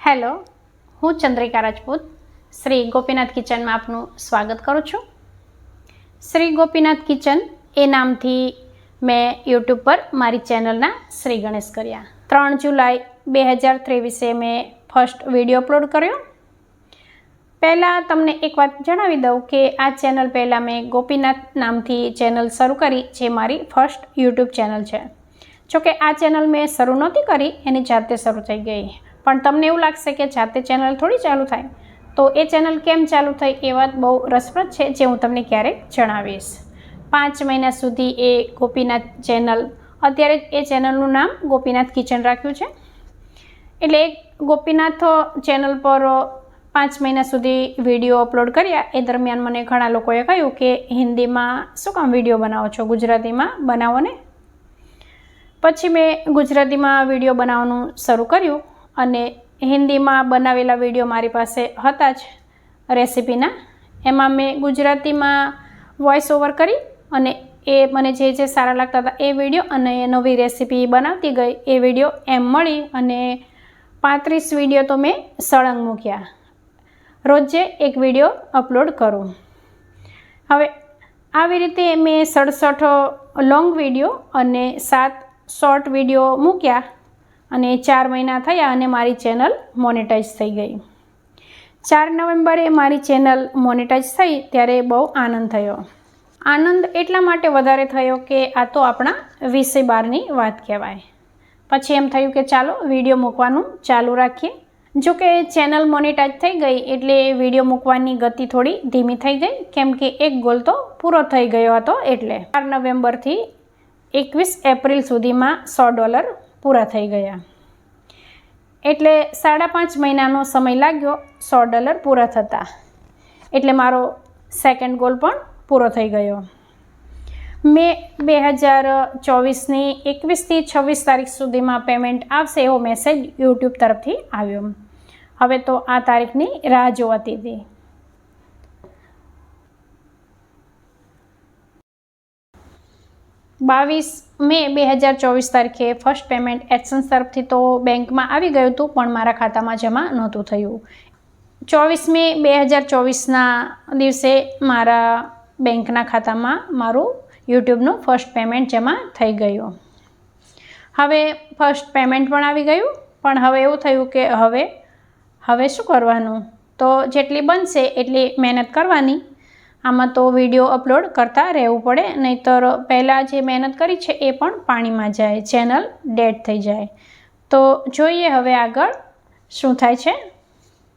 Hello, હું ચંદ્રિકા રાજપૂત. શ્રી ગોપીનાથ કિચનમાં આપનું સ્વાગત કરું છું. શ્રી ગોપીનાથ કિચન એ નામથી મેં યુટ્યુબ પર મારી ચેનલના શ્રી ગણેશ કર્યા. ત્રણ જુલાઈ બે હજાર ત્રેવીસે મેં ફર્સ્ટ વીડિયો અપલોડ કર્યો. પહેલાં તમને એક વાત જણાવી દઉં કે આ ચેનલ પહેલાં મેં ગોપીનાથ નામથી ચેનલ શરૂ કરી, જે મારી ફર્સ્ટ યુટ્યુબ ચેનલ છે. જોકે આ ચેનલ મેં શરૂ નહોતી કરી, એની જાતે શરૂ થઈ ગઈ. પણ તમને એવું લાગશે કે જાતે ચેનલ થોડી ચાલુ થાય. તો એ ચેનલ કેમ ચાલુ થઈ એ વાત બહુ રસપ્રદ છે જે હું તમને ક્યારેક જણાવીશ. પાંચ મહિના સુધી એ ગોપીનાથ ચેનલ, અત્યારે એ ચેનલનું નામ ગોપીનાથ કિચન રાખ્યું છે. એટલે એક ગોપીનાથ ચેનલ પર પાંચ મહિના સુધી વીડિયો અપલોડ કર્યા. એ દરમિયાન મને ઘણા લોકોએ કહ્યું કે હિન્દીમાં શું કામ વીડિયો બનાવો છો? ગુજરાતીમાં બનાવો ને? પછી મેં ગુજરાતીમાં વીડિયો બનાવવાનું શરૂ કર્યું. અને હિન્દીમાં બનાવેલા વીડિયો મારી પાસે હતા જ રેસિપીના. એમાં મેં ગુજરાતીમાં વોઇસ ઓવર કરી અને એ મને જે જે સારા લાગતા હતા એ વીડિયો અને એ નવી રેસીપી બનાવતી ગઈ એ વીડિયો એમ મળી અને પાંત્રીસ વીડિયો તો મેં સળંગ મૂક્યા. રોજે એક વીડિયો અપલોડ કરું. હવે આવી રીતે મેં સડસઠ લોંગ વીડિયો અને સાત શોર્ટ વીડિયો મૂક્યા. અને ચાર મહિના થયા અને મારી ચેનલ મોનેટાઈઝ થઈ ગઈ. ચાર નવેમ્બરે મારી ચેનલ મોનેટાઈઝ થઈ ત્યારે બહુ આનંદ થયો. આનંદ એટલા માટે વધારે થયો કે આ તો આપણા વીસે બારની વાત કહેવાય. પછી એમ થયું કે ચાલો વીડિયો મૂકવાનું ચાલુ રાખીએ. જો કે ચેનલ મોનેટાઈઝ થઈ ગઈ એટલે વીડિયો મૂકવાની ગતિ થોડી ધીમી થઈ ગઈ, કેમ કે એક ગોલ તો પૂરો થઈ ગયો હતો એટલે. ચાર નવેમ્બરથી એકવીસ એપ્રિલ સુધીમાં સો ડોલર પૂરા થઈ ગયા. એટલે સાડા પાંચ મહિનાનો સમય લાગ્યો, સો ડોલર પૂરા થતાં. એટલે મારો સેકન્ડ ગોલ પણ પૂરો થઈ ગયો. મે બે હજાર ચોવીસની એકવીસથી છવ્વીસ તારીખ સુધીમાં પેમેન્ટ આવશે એવો મેસેજ યુટ્યુબ તરફથી આવ્યો. હવે તો આ તારીખની રાહ જોવાતી હતી. બાવીસ મે બે હજાર ચોવીસ તારીખે ફર્સ્ટ પેમેન્ટ એક્સન્સ તરફથી તો બેંકમાં આવી ગયું હતું, પણ મારા ખાતામાં જમા નહોતું થયું. ચોવીસ મે બે હજાર ચોવીસના દિવસે મારા બેંકના ખાતામાં મારું યુટ્યુબનું ફર્સ્ટ પેમેન્ટ જમા થઈ ગયું. હવે ફર્સ્ટ પેમેન્ટ પણ આવી ગયું, પણ હવે એવું થયું કે હવે હવે શું કરવાનું? તો જેટલી બનશે એટલી મહેનત કરવાની. આમાં તો વીડિયો અપલોડ કરતા રહેવું પડે, નહીંતર પહેલાં જે મહેનત કરી છે એ પણ પાણીમાં જાય, ચેનલ ડેડ થઈ જાય. તો જોઈએ હવે આગળ શું થાય છે.